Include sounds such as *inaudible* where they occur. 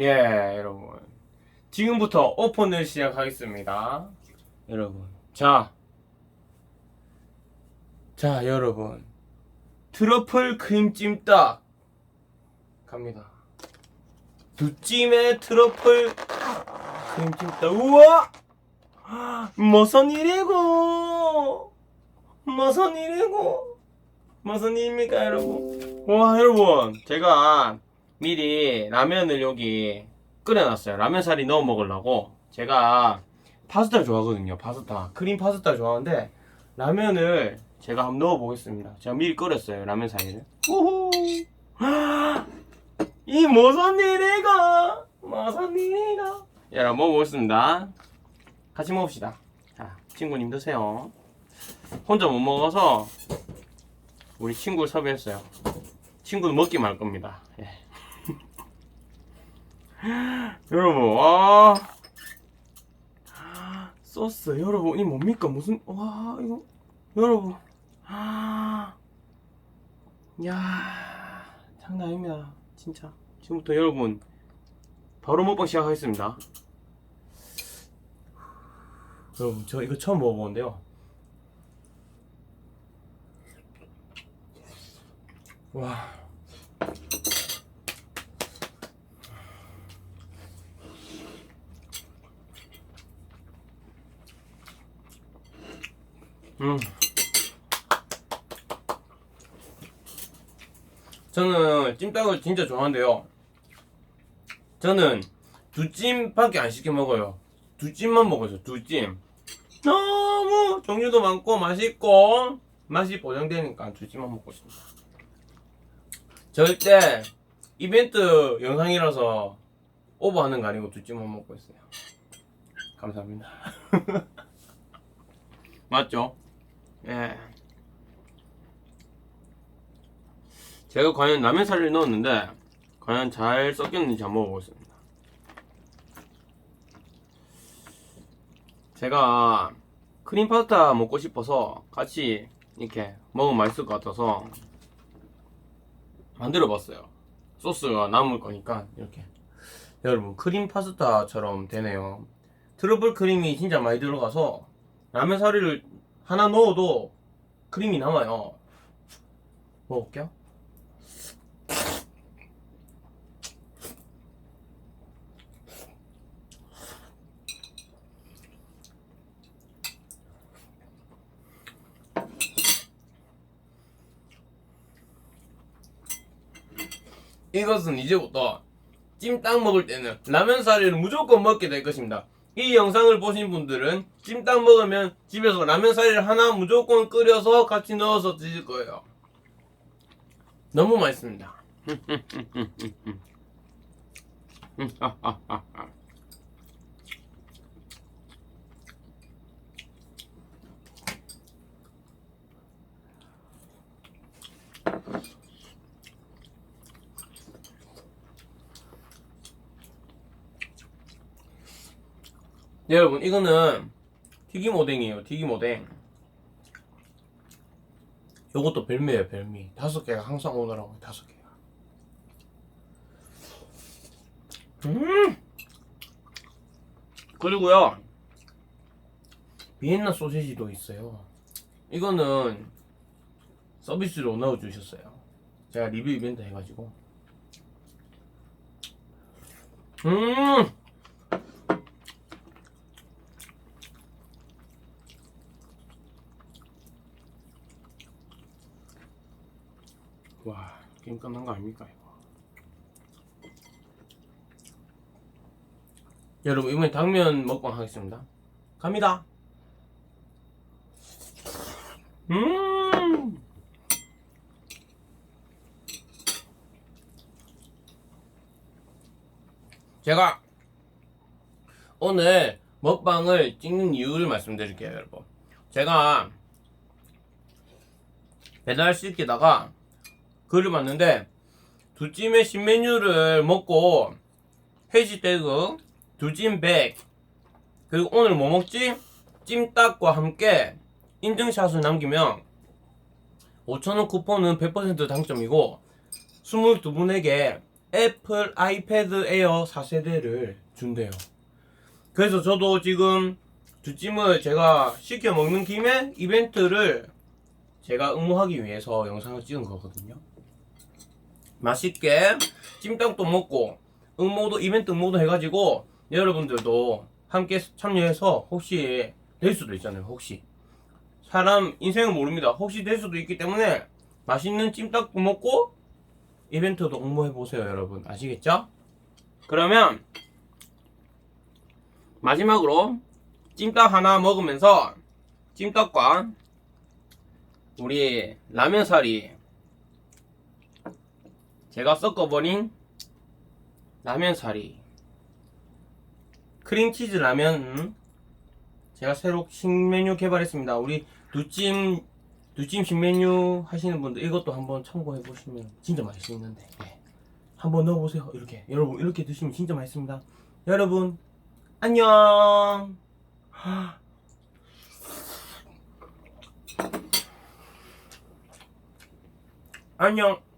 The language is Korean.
예, 여러분. 지금부터 오픈을 시작하겠습니다. 여러분. 자. 자, 여러분. 트러플 크림찜닭. 갑니다. 두찜의 트러플 크림찜닭. 우와! 무슨 일이고? 무슨 일이고? 무슨 일입니까, 여러분? 와, 여러분. 제가 미리 라면을 여기 끓여놨어요. 라면살이 넣어 먹으려고. 제가 파스타 좋아하거든요. 파스타. 크림 파스타 좋아하는데, 라면을 제가 한번 넣어 보겠습니다. 제가 미리 끓였어요. 라면 사리를. 우후! *gasps* 이 무슨 일이가? 무슨 일이가? 여러분, 먹어보겠습니다. 같이 먹읍시다. 자, 친구님 드세요. 혼자 못 먹어서 우리 친구를 섭외했어요. 친구는 먹기 말 겁니다. 예. *gasps* 여러분, 와. 소스, 여러분, 이 뭡니까? 무슨, 와, 이거, 여러분. 아, *gasps* 야, 장난 아닙니다. 진짜. 지금부터 여러분, 바로 먹방 시작하겠습니다. 여러분, 저 이거 처음 먹어보는데요. 와. 음. 저는 찜닭을 진짜 좋아하는데요. 저는 두 찜밖에 안 시켜 먹어요. 두 찜만 먹어요. 두 찜. 너무 종류도 많고 맛있고 맛이 보장되니까 두 찜만 먹고 있습니다. 절대 이벤트 영상이라서 오버하는 거 아니고 두 찜만 먹고 있어요. 감사합니다. *laughs* 맞죠? 예. 제가 과연 라면살을 넣었는데 과연 잘 섞였는지 한번 먹어보겠습니다. 제가 크림 파스타 먹고 싶어서 같이 이렇게 먹으면 맛있을 것 같아서 만들어 봤어요. 소스가 남을 거니까 이렇게 여러분 크림 파스타처럼 되네요. 트러블 크림이 진짜 많이 들어가서 라면 사리를 하나 넣어도 크림이 남아요. 먹어볼게요. 이것은 이제부터 찜닭 먹을 때는 라면 사리를 무조건 먹게 될 것입니다. 이 영상을 보신 분들은 찜닭 먹으면 집에서 라면 사리를 하나 무조건 끓여서 같이 넣어서 드실 거예요. 너무 맛있습니다. *laughs* 네, 여러분 이거는 튀김 오뎅이에요. 튀김 오뎅. 요것도 별미예요. 별미. 다섯 개가 항상 오더라고요. 다섯 개가. 음. 그리고요. 비엔나 소시지도 있어요. 이거는 서비스로 넣어주셨어요. 제가 리뷰 이벤트 해가지고. 음. 와, 게임 끝난 거 아닙니까, 이거? 여러분, 이번에 당면 먹방 하겠습니다. 갑니다! 음! 제가 오늘 먹방을 찍는 이유를 말씀드릴게요, 여러분. 제가 배달 시키다가 글을 봤는데 두 찜의 신메뉴를 먹고 해시태그 두찜 100 그리고 오늘 뭐 먹지? 찜닭과 함께 인증샷을 남기면 5천원 쿠폰은 100% 당첨이고 22분에게 애플 아이패드 에어 4세대를 준대요. 그래서 저도 지금 두찜을 제가 시켜 먹는 김에 이벤트를 제가 응모하기 위해서 영상을 찍은 거거든요. 맛있게 찜닭도 먹고 응모도 이벤트 응모도 해가지고 여러분들도 함께 참여해서 혹시 될 수도 있잖아요. 혹시 사람 인생은 모릅니다. 혹시 될 수도 있기 때문에 맛있는 찜닭도 먹고 이벤트도 응모해 보세요, 여러분. 아시겠죠? 그러면 마지막으로 찜닭 하나 먹으면서 찜닭과 우리 라면사리 제가 섞어버린 라면 사리 크림치즈 라면 제가 새로 신메뉴 개발했습니다. 우리 두찜 두찜 신메뉴 하시는 분들 이것도 한번 참고해 보시면 진짜 맛있는데 예. 한번 넣어보세요. 이렇게 여러분 이렇게 드시면 진짜 맛있습니다. 여러분 안녕. *gasps* 안녕.